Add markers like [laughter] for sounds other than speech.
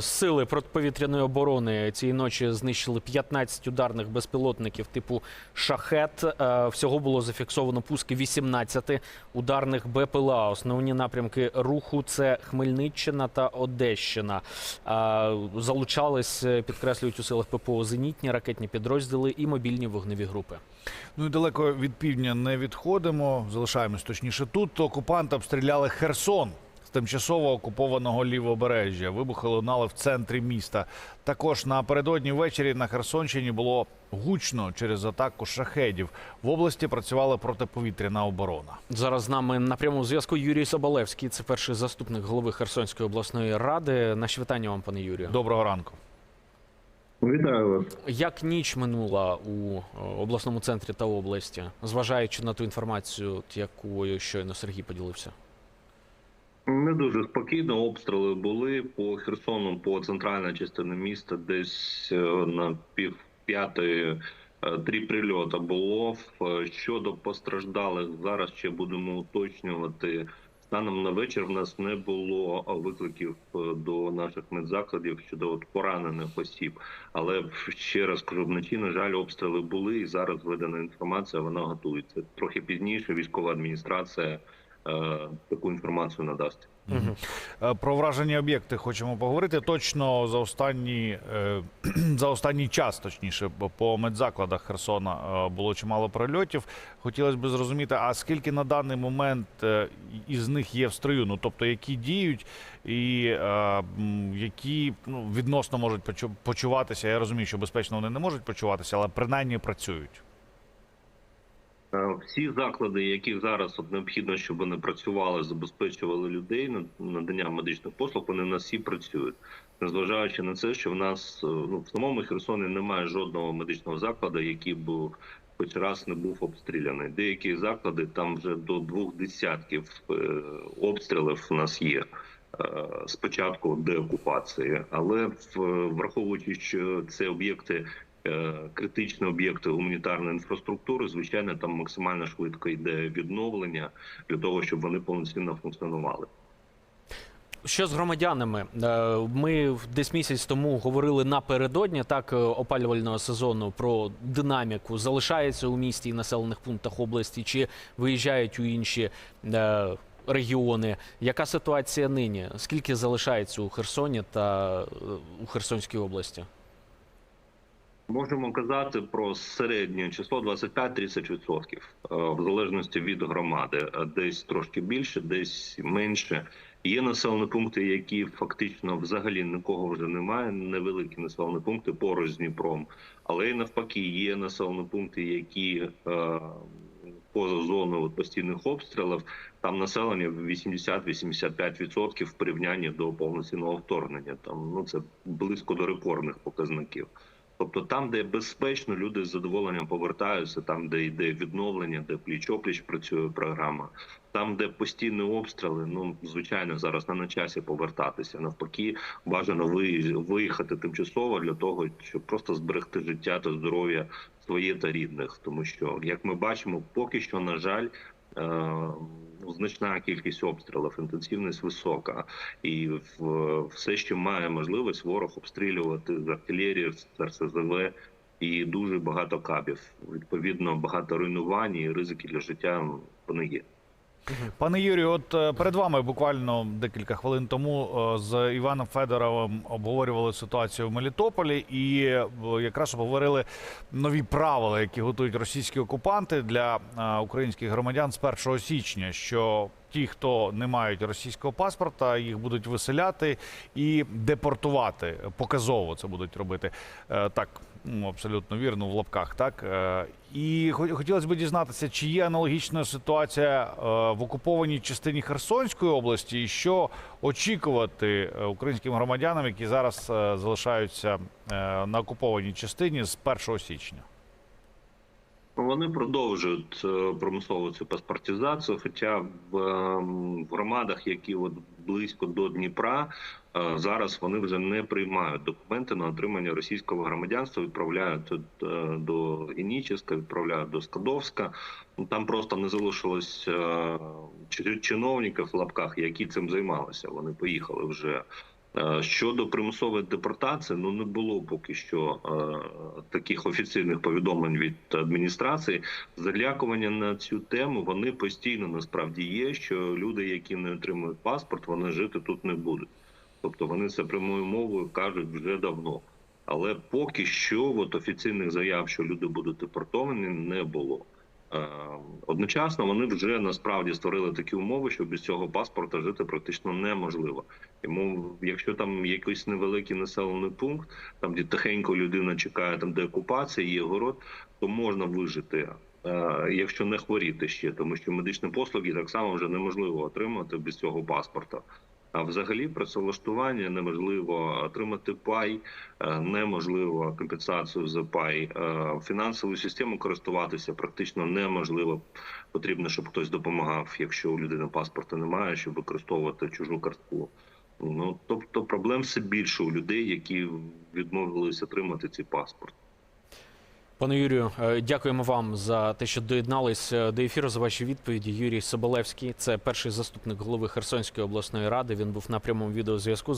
Сили протиповітряної оборони цієї ночі знищили 15 ударних безпілотників типу шахет. Е, Всього було зафіксовано пуски 18 ударних БПЛА. Основні напрямки руху це Хмельниччина та Одещина. Е, Залучались, е, підкреслюють у силах ППО зенітні ракетні підрозділи і мобільні вогневі групи. Ну і далеко від півдня не відходимо. Залишаємось точніше тут. Окупанти обстріляли Херсон тимчасово окупованого лівобережжя. Вибухи лунали в центрі міста. Також напередодні ввечері на Херсонщині було гучно через атаку шахедів. В області працювала протиповітряна оборона. Зараз з нами на прямому зв'язку Юрій Соболевський. Це перший заступник голови Херсонської обласної ради. Наші вітання вам, пане Юрію. Доброго ранку. Вітаю вас. Як ніч минула у е, обласному центрі та області, зважаючи на ту інформацію, якою щойно Сергій поділився? Не дуже спокійно. Обстріли були по Херсону, по центральній частині міста, десь е, на пів п'ятої е, три прильоти було. Е, Щодо постраждалих, зараз ще будемо уточнювати. Станом на вечір в нас не було викликів до наших медзакладів щодо от поранених осіб. Але ще раз кажу, вночі, на жаль, обстріли були, і зараз видана інформація. Вона готується трохи пізніше. Військова адміністрація таку інформацію надасть. Угу. Е, Про вражені об'єкти хочемо поговорити. Точно за останні е, [clears throat] за останній час, точніше, по медзакладах Херсона е, було чимало прильотів. Хотілося б зрозуміти, а скільки на даний момент е, із них є в строю? Ну тобто, які діють і е, які ну, відносно можуть почу- почуватися. Я розумію, що безпечно вони не можуть почуватися, але принаймні працюють. Е, Всі заклади, які зараз от необхідно, щоб вони працювали, забезпечували людей на надання медичних послуг, вони в нас всі працюють. Незважаючи на це, що в нас е, ну в самому Херсоні немає жодного медичного закладу, який б хоч раз не був обстріляний. Деякі заклади там вже до двох десятків е, обстрілів у нас є. е, з початку деокупації, але враховуючи, що це об'єкти критичні об'єкти гуманітарної інфраструктури, звичайно, там максимально швидко йде відновлення для того, щоб вони повноцінно функціонували. Що з громадянами? Е, Ми десь місяць тому говорили напередодні так е, опалювального сезону про динаміку. Залишаються у місті і населених пунктах області чи виїжджають у інші е, регіони. Яка ситуація нині? Скільки залишається у Херсоні та е, у Херсонській області? Можемо казати про середнє число 25-30%, е, в залежності від громади. Е, Десь трошки більше, десь менше. Є населені пункти, які фактично взагалі нікого вже немає. Невеликі населені пункти поруч з Дніпром, але й навпаки, є населені пункти, які е, поза зоною постійних обстрілів. Там населення 80-85% в порівнянні до повноцінного вторгнення. Там ну це близько до рекордних показників. Тобто там, де безпечно, люди з задоволенням повертаються, там, де йде відновлення, де пліч-опліч працює програма, там, де постійні обстріли, ну звичайно, зараз не на часі повертатися. Навпаки, бажано виїхати тимчасово для того, щоб просто зберегти життя та здоров'я своє та рідних. Тому що, як ми бачимо, поки що, на жаль. Е, ну, Значна кількість обстрілів, інтенсивність висока, і все, що має можливість ворог обстрілювати з артилерії, з РСЗВ і дуже багато кабів. Відповідно, багато руйнувань і ризики для життя вони є. Пане Юрію, от е, перед вами буквально декілька хвилин тому е, з Іваном Федоровим обговорювали ситуацію в Мелітополі і е, якраз обговорили нові правила, які готують російські окупанти для українських громадян з 1 січня. Що ті, хто не мають російського паспорта, їх будуть виселяти і депортувати. Показово це будуть робити. Е, Так, ну, абсолютно вірно в лапках. Так Е, і хо- хотілося б дізнатися, чи є аналогічна ситуація е, в окупованій частині Херсонської області, і що очікувати українським громадянам, які зараз залишаються на окупованій частині з 1 січня. Вони продовжують е, промислову цю паспортизацію, хоча в, ем, громадах, які от близько до Дніпра, е, зараз вони вже не приймають документи на отримання російського громадянства. Відправляють е, до Ініческа, відправляють до Скадовська. Ну, Там просто не залишилось чиновників в лапках, які цим займалися. Вони поїхали вже Щодо примусової депортації, ну не було поки що е, таких офіційних повідомлень від адміністрації. Залякування на цю тему вони постійно насправді є. Що люди, які не отримують паспорт, вони жити тут не будуть. Тобто вони це прямою мовою кажуть вже давно. Але поки що от офіційних заяв, що люди будуть депортовані, не було. Е, Одночасно вони вже насправді створили такі умови, що без цього паспорта жити практично неможливо. Тому, якщо там якийсь невеликий населений пункт, там де тихенько людина чекає там де окупація, є город, то можна вижити, е, якщо не хворіти ще, тому що медичні послуги так само вже неможливо отримати без цього паспорта. А взагалі працевлаштування неможливо отримати пай, е, неможливо компенсацію за пай. Е, Фінансову систему користуватися практично неможливо. Потрібно, щоб хтось допомагав, якщо у людини паспорта немає, щоб використовувати чужу картку. Ну тобто проблем все більше у людей, які відмовилися отримати цей паспорт. Пане Юрію, е, дякуємо вам за те, що доєднались е, до ефіру за ваші відповіді. Юрій Соболевський, це перший заступник голови Херсонської обласної ради. Він був на прямому відеозв'язку.